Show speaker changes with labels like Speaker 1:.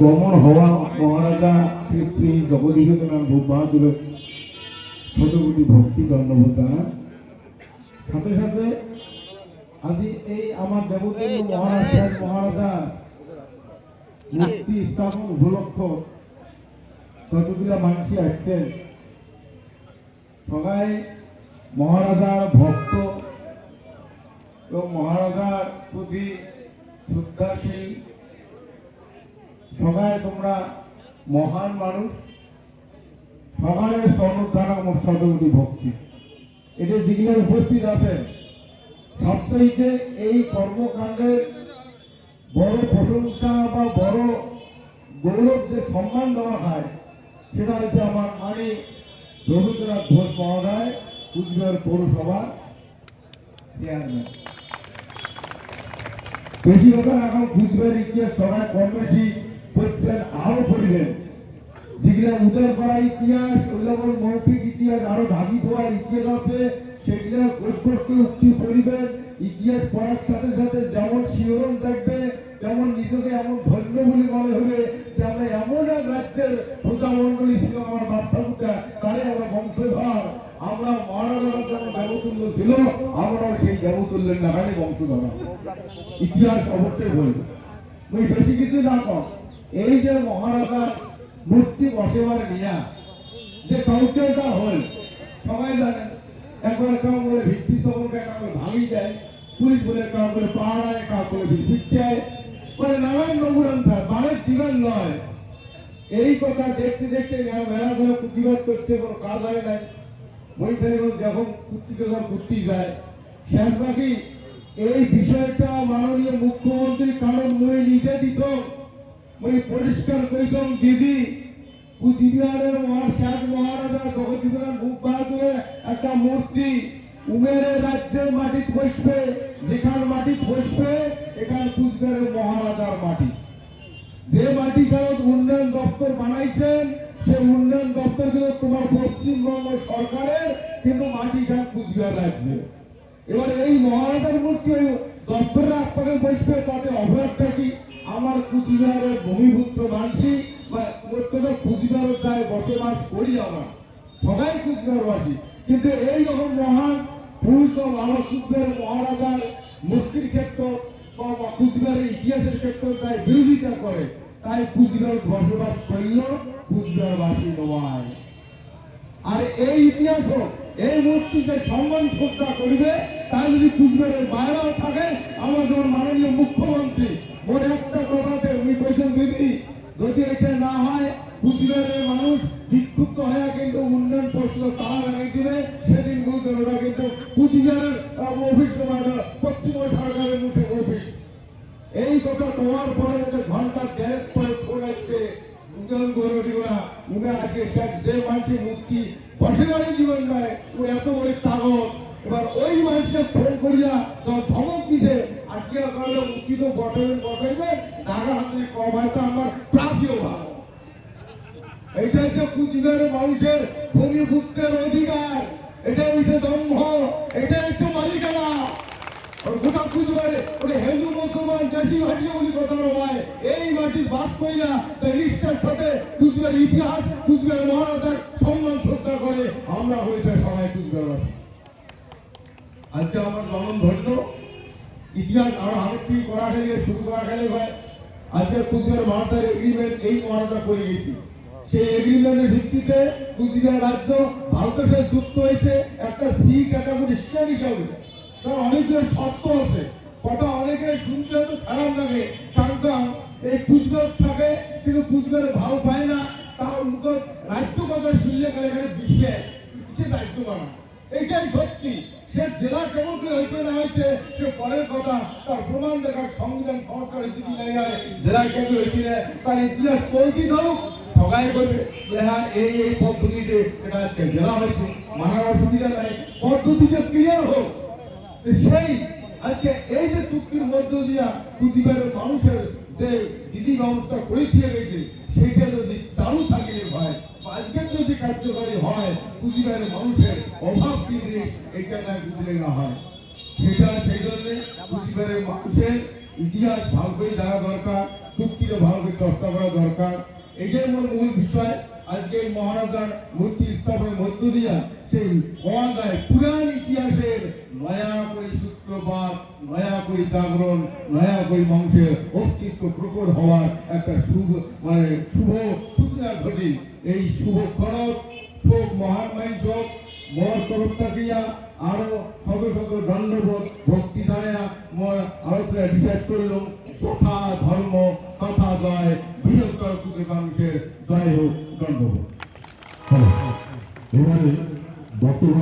Speaker 1: গমন হওয়া মহারাজা শ্রী শ্রী জগদীশ্বরনাথ ভূপ বাহাদুরের ছোটগুটি ভক্তি দণ্ডবোধ সাথে সাথে আজি এই আমার দেবদেব মহারাজ, মহারাজা মূর্তি স্থাপন উপলক্ষ কতগুলা মানসি আসছেন। সবাই মহারাজার ভক্ত এবং মহারাজার প্রতি শ্রদ্ধাশীল সবাই তোমরা মহান মানুষ, সবাই স্বর্ণধারা আমার সদগুলি ভক্তি। এটা যেগুলো উপস্থিত আছেন, সবচাইতে এই কর্মকাণ্ডের বড় প্রশংসা বা বড় গৌরব যে সম্মান দেওয়া হয়, সেটা হচ্ছে আমার মানে রবীন্দ্রনাথ ঘোষ মহোদয় কুচবিহার পৌরসভা চেয়ারম্যান বেশি কথা এখন কুচবিহার ইতিহাস সবাই কম বেশি করছেন আরও পড়বেন। যেগুলা উদয় করা ইতিহাস, উল্লবন মৌখিক ইতিহাস, আরও ঢাকি হওয়ার ইতিহাস আছে, সেগুলা উৎকর্ষে উক্তি পড়িবেন। ইতিহাস পড়ার সাথে সাথে যেমন শিহরণ থাকবে, তেমন নিজেকে এমন ধন্য বলে মনে হবে যে আমরা এমন এক রাজ্যের প্রজামন্ডলী ছিল আমার বাপ্পাবুটা তারে আমরা বংশধর। আমরা মহারাজার যেমন দেবতুল্য ছিল, আমরাও সেই দেবতুল্যের নাগালে বংশধর। ইতিহাস অবশ্যই বলবে। মুই বেশি কিছু না কম এই যে মহারাজার মূর্তি বসেবার নিয়া যে কাউন্টারটা হল, সবাই জানে, একবার কাউ বলে ভিত্তি করে কাউ বলে ভাঙি যায় পুলিশ বলে কাউ বলে পাহাড়ায় কাউ করে ভিত্তি যায় বলে নানান নমুনান স্যার বানের দিবার নয়। এই কথা দেখতে দেখতে মেলা করে প্রতিবাদ করছে, কোনো কাজ হয় নাই। বইখানে যখন কুর্তিতে যখন কুর্তি যায়। শেষ বাকি এই বিষয়টা মাননীয় মুখ্যমন্ত্রী কারণ মই নিজে দিত। মই পরিষ্কার কইতাম দিদি, কুচবিহারের মহাশাদ মহারাজা জগদীশ্বর মুখ বাহাদুরের একটা মূর্তি। উমেরের রাজ্যের মাটি বসবে, যেখান মাটি বসবে, এখানে কুচবিহারের মহারাজার মাটি। যে মাটি ফেরত উন্নয়ন দপ্তর বানাইছেন, সে উন্নয়ন দপ্তর কিন্তু তোমার পশ্চিমবঙ্গ সরকারের, কিন্তু মাটিটা কুচবিহার রাজ্যে এবার এই মহারাজার মূর্তি ওই দপ্তরের আপনাকে বসবে, তাতে অপরাধটা কি? আমার কুচবিহারের ভূমিপুত্র মানসি বা প্রত্যেক কুচবিহারের যায় বসবাস করি আমরা। সবাই কুচবিহারবাসী কিন্তু এই রকম মহান পুরুষ ও কুচবিহারের মহারাজার মূর্তির ক্ষেত্র বা কুচবিহারের ইতিহাসের ক্ষেত্রে তাই বিরোধিতা করে, তাই কুচবিহার বসবাস করল কুচবিহারবাসী নয়। আর এই ইতিহাস এই মূর্তিকে সম্মান শ্রদ্ধা করবে, তাই যদি কুচবিহারের বাইরেও থাকে, আমাদের মাননীয় মুখ্যমন্ত্রী মোর একটা কথাতে কইছেন দিদি যদি এটা না হয় কুচবিহারের মানুষ বিক্ষুব্ধ হয়ে কিন্তু উন্নয়ন প্রশ্ন তারা লাগাই দিবে। সেদিন বলতেন ওটা কিন্তু কুচবিহারের অফিস পশ্চিমবঙ্গ সরকারের মুখে অফিস। এই কথা তোমার পরে একটা ঘণ্টা দেড় পরে ফোন আসছে, উদয়ন গৌরবীরা উনি আজকে শেখ যে মানুষের মুক্তি বসে বাড়ি জীবন নয় ও এত বড় তাগত। এবার ওই মানুষকে ফোন করিয়া ধমক আজকে কারণে মুক্তি তো বসাবেন বসাইবে টাকা হাতে কম হয়তো আমার প্রাপ্তিও ভালো এটা হচ্ছে কুচবিহারের মানুষের ভূমিপুত্রের অধিকার এটা হচ্ছে দম্ভ এটা হচ্ছে মালিকানা। গোটা কুচবিহারে ওটা হিন্দু মুসলমান দেশি ভাটি বলি কথা নয় এই মাটির বাস কইরা তাই নিষ্ঠার সাথে কুচবিহার ইতিহাস কুচবিহার মহারাজার সম্মান শ্রদ্ধা করে আমরা হইতে সবাই কুচবিহার আজকে আমার জনম ধন্য ইতিহাস আরও আরেকটি করা গেলে, শুরু করা গেলে ভাই আজকে কুচবিহার মহারাজার এগ্রিমেন্ট এই মহারাজা করে গেছি সেই এগ্রিমেন্টের ভিত্তিতে কুচবিহার রাজ্য ভারতের সাথে যুক্ত হয়েছে একটা সি ক্যাটাগরি স্টেট হিসাবে। কারণ অনেকগুলো শর্ত আছে। কথা অনেকে শুনতে হয়তো খারাপ লাগে। কারণ এই কুচবিহার থাকে, কিন্তু কুচবিহারে ভাও পায় না। তার মুখ রাজ্য কথা শুনলে গেলে এখানে বিষে সে রাজ্য বানা এইটাই সত্যি। সে জেলা কেমন হয়েছে না হয়েছে সে পরের কথা তার প্রমাণ দেখার সংবিধান সংস্কারের যদি নাই হয় জেলা কেমন হয়েছিল তার ইতিহাস চলতি হোক সবাই বলবে যে হ্যাঁ এই এই পদ্ধতিতে এটা একটা জেলা হয়েছে। মানার অসুবিধা নাই। পদ্ধতিটা ক্লিয়ার হোক। সেই আজকে এই যে চুক্তির মধ্য দিয়া কুচবিহারের মানুষের যে দিদি ব্যবস্থা করে দিয়ে গেছে সেইটা যদি চালু থাকে হয় বা আজকের যদি কার্যকারী হয় কুচবিহারের মানুষের অভাব কি জিনিস এটা না বুঝলে না হয়। সেটা সেই জন্য কুচবিহারের মানুষের ইতিহাস ভালো করে জানা দরকার চুক্তির ভাবে চর্চা করা দরকার। এটাই আমার মূল বিষয়। আজকে মহারাজার মূর্তি স্থাপনের মধ্য দিয়া সেই যায় পুরাণ ইতিহাসের নয়া করে সূত্রপাত, নয়া করে জাগরণ, নয়া করে মানুষের অস্তিত্ব প্রকট হওয়ার একটা শুভ মানে শুভ এই শুভ খরচ শোক মহান মাইন্স মোর তরফ থাকিয়া আরও শত শত দণ্ডবোধ ভক্তি জানিয়া মোর আরও বিশ্বাস করলাম যথা ধর্ম, তথা জয়, বৃহত্তর কুকে মানুষের জয় হোক, দণ্ডবোধ।
Speaker 2: এবারে বক্তব্য